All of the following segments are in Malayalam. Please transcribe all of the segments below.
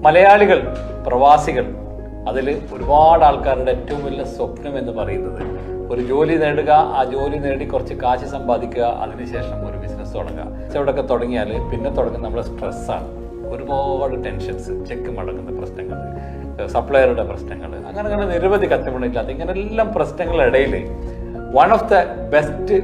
മലയാളികൾ പ്രവാസികൾ അതിൽ ഒരുപാട് ആൾക്കാരുടെ ഏറ്റവും വലിയ സ്വപ്നം എന്ന് പറയുന്നത് ഒരു ജോലി നേടുക ആ ജോലി നേടി കുറച്ച് കാശ് സമ്പാദിക്കുക അതിനുശേഷം ഒരു ബിസിനസ് തുടങ്ങുക. കച്ചവടമൊക്കെ തുടങ്ങിയാൽ പിന്നെ തുടങ്ങുന്ന നമ്മുടെ സ്ട്രെസ്സാണ് ഒരുപാട് ടെൻഷൻസ് ചെക്ക് മടങ്ങുന്ന പ്രശ്നങ്ങൾ സപ്ലയറുടെ പ്രശ്നങ്ങൾ അങ്ങനെ അങ്ങനെ നിരവധി കസ്റ്റമറില്ലാത്ത ഇങ്ങനെല്ലാം പ്രശ്നങ്ങളുടെ ഇടയിൽ one of the best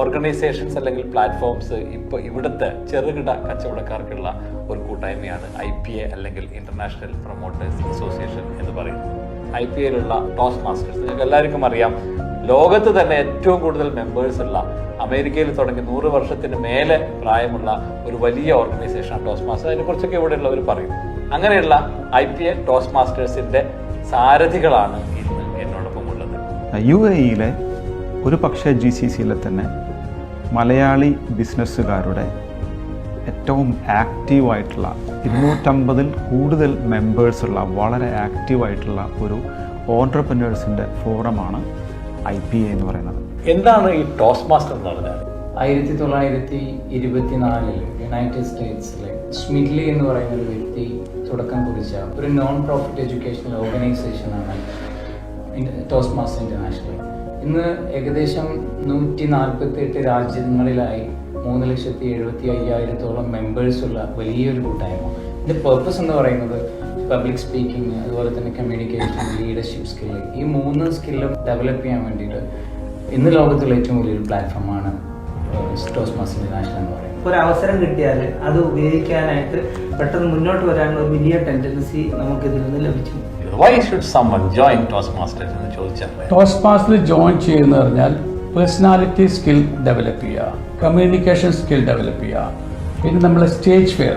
organisations അല്ലെങ്കിൽ പ്ലാറ്റ്ഫോംസ് ഇപ്പോൾ ഇവിടുത്തെ ചെറുകിട കച്ചവടക്കാർക്കുള്ള ഒരു കൂട്ടായ്മയാണ് ഐ പി എ അല്ലെങ്കിൽ ഇന്റർനാഷണൽ പ്രൊമോട്ടേഴ്സ് അസോസിയേഷൻ എന്ന് പറയുന്നത്. ഐ പി എയിലുള്ള ടോസ് മാസ്റ്റേഴ്സ് നിങ്ങൾക്ക് എല്ലാവർക്കും അറിയാം. ലോകത്ത് തന്നെ ഏറ്റവും കൂടുതൽ മെമ്പേഴ്സ് ഉള്ള അമേരിക്കയിൽ തുടങ്ങി നൂറ് വർഷത്തിന് മേലെ പ്രായമുള്ള ഒരു വലിയ ഓർഗനൈസേഷനാണ് ടോസ് മാസ്റ്റേഴ്സ് അതിനെക്കുറിച്ചൊക്കെ ഇവിടെയുള്ളവർ പറയും. അങ്ങനെയുള്ള ഐ പി എ ടോസ് മാസ്റ്റേഴ്സിന്റെ സാരഥികളാണ് ഇന്ന് എന്നോടൊപ്പം ഉള്ളത്. യു എ ഇയിലെ ഒരു പക്ഷേ ജി സി സിയിലെ തന്നെ മലയാളി ബിസിനസ്സുകാരുടെ ഏറ്റവും ആക്റ്റീവായിട്ടുള്ള ഇരുന്നൂറ്റമ്പതിൽ കൂടുതൽ മെമ്പേഴ്സുള്ള വളരെ ആക്റ്റീവായിട്ടുള്ള ഒരു ഓൺട്രപ്രനേഴ്സിന്റെ ഫോറമാണ് ഐ പി എ എന്ന് പറയുന്നത്. എന്താണ് ഈ ടോസ് മാസ്റ്റർ എന്ന് പറഞ്ഞാൽ? ആയിരത്തി തൊള്ളായിരത്തി ഇരുപത്തിനാലിൽ യുണൈറ്റഡ് സ്റ്റേറ്റ്സിലെ സ്മിഡ്ലി എന്ന് പറയുന്ന ഒരു വ്യക്തി തുടക്കം കുറിച്ച ഒരു നോൺ പ്രോഫിറ്റ് എഡ്യൂക്കേഷണൽ ഓർഗനൈസേഷനാണ് ടോസ് മാസ്റ്റർ ഇന്റർനാഷണൽ ഇന്ന് ഏകദേശം നൂറ്റി നാൽപ്പത്തി എട്ട് രാജ്യങ്ങളിലായി മൂന്ന് ലക്ഷത്തി എഴുപത്തി അയ്യായിരത്തോളം മെമ്പേഴ്സ് ഉള്ള വലിയൊരു കൂട്ടായ്മ. ഇതിന്റെ പർപ്പസ് എന്ന് പറയുന്നത് പബ്ലിക് സ്പീക്കിംഗ് അതുപോലെ തന്നെ കമ്മ്യൂണിക്കേഷൻ ലീഡർഷിപ്പ് സ്കില്ല് ഈ മൂന്ന് സ്കില്ലും ഡെവലപ്പ് ചെയ്യാൻ വേണ്ടിയിട്ട് ഇന്ന് ലോകത്തിലെ ഏറ്റവും വലിയൊരു പ്ലാറ്റ്ഫോമാണ് സ്റ്റോസ് മാസ് ഇന്റർനാഷണൽ എന്ന് പറയുന്നത്. ഒരു അവസരം കിട്ടിയാൽ അത് ഉപയോഗിക്കാനായിട്ട് പെട്ടെന്ന് മുന്നോട്ട് വരാനുള്ള വലിയ ടെൻഡൻസി നമുക്ക് ഇതിൽ നിന്ന് ലഭിച്ചു. Why should someone join Toastmasters എന്ന് ചോദിച്ചാൽ ടോസ് മാസ്റ്റർ ജോയിൻ ചെയ്യുന്ന പറഞ്ഞാൽ പേഴ്സണാലിറ്റി സ്കിൽ ഡെവലപ്പ് ചെയ്യുക കമ്മ്യൂണിക്കേഷൻ സ്കിൽ ഡെവലപ്പ് ചെയ്യുക. പിന്നെ നമ്മളെ സ്റ്റേജ് ഫെയർ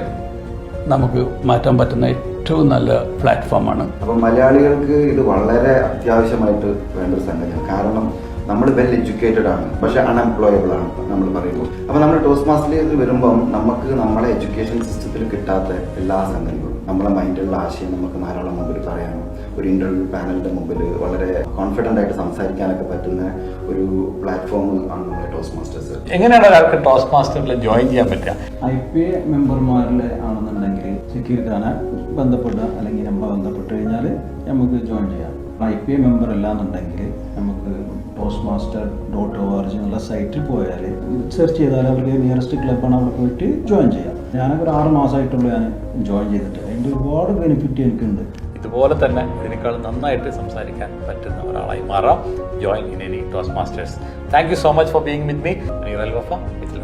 നമുക്ക് മാറ്റാൻ പറ്റുന്ന ഏറ്റവും നല്ല പ്ലാറ്റ്ഫോമാണ് അപ്പം മലയാളികൾക്ക് ഇത് വളരെ അത്യാവശ്യമായിട്ട് വേണ്ട ഒരു സംഗതിയാണ്. കാരണം നമ്മൾ വെൽ എഡ്യൂക്കേറ്റഡ് ആണ് പക്ഷെ അൺഎംപ്ലോയബിൾ ആണ് നമ്മൾ പറയുമ്പോൾ. അപ്പം നമ്മൾ ടോസ്റ്റ് മാസ്റ്റിലേക്ക് വരുമ്പം നമുക്ക് നമ്മളെ എഡ്യൂക്കേഷൻ സിസ്റ്റത്തിൽ കിട്ടാത്ത എല്ലാ സംഗതികളും നമ്മളെ മൈൻഡിലുള്ള ആശയം നമുക്ക് ധാരാളം മുമ്പിൽ പറയാനും ഒരു ഇന്റർവ്യൂ പാനലിന്റെ മുമ്പിൽ വളരെ കോൺഫിഡന്റ് ആയിട്ട് സംസാരിക്കാനൊക്കെ പറ്റുന്ന ഒരു പ്ലാറ്റ്ഫോം ആണ് നമ്മുടെ ടോസ് മാസ്റ്റേഴ്സ്. എങ്ങനെയാണ് ഒരാൾക്ക് ടോസ് മാസ്റ്ററിൽ ജോയിൻ ചെയ്യാൻ പറ്റുക? ഐ പി എ മെമ്പർമാരിൽ ആണെന്നുണ്ടെങ്കിൽ സെക്യൂരിറ്റാനെ ബന്ധപ്പെടുക അല്ലെങ്കിൽ നമ്മളെ ബന്ധപ്പെട്ട് കഴിഞ്ഞാൽ നമുക്ക് ജോയിൻ ചെയ്യാം. ഐ പി എ മെമ്പർ അല്ലാന്നുണ്ടെങ്കിൽ നമുക്ക് Toastmaster dot O R G എന്നുള്ള സൈറ്റിൽ പോയാൽ സെർച്ച് ചെയ്താൽ അവർക്ക് നിയറസ്റ്റ് ക്ലബ്ബാണ് അവിടെ പോയിട്ട് ജോയിൻ ചെയ്യാം. ഞാനൊക്കെ ഒരു ആറ് മാസമായിട്ടുള്ളൂ ഞാൻ ജോയിൻ ചെയ്തിട്ട്. അതിന്റെ ഒരുപാട് ബെനിഫിറ്റ് എനിക്കുണ്ട്. ഇതുപോലെ തന്നെ ഇതിനേക്കാൾ നന്നായിട്ട് സംസാരിക്കാൻ പറ്റുന്ന ഒരാളായി മാറാം. Join in any Toastmasters thank you so much for being with me Wafa with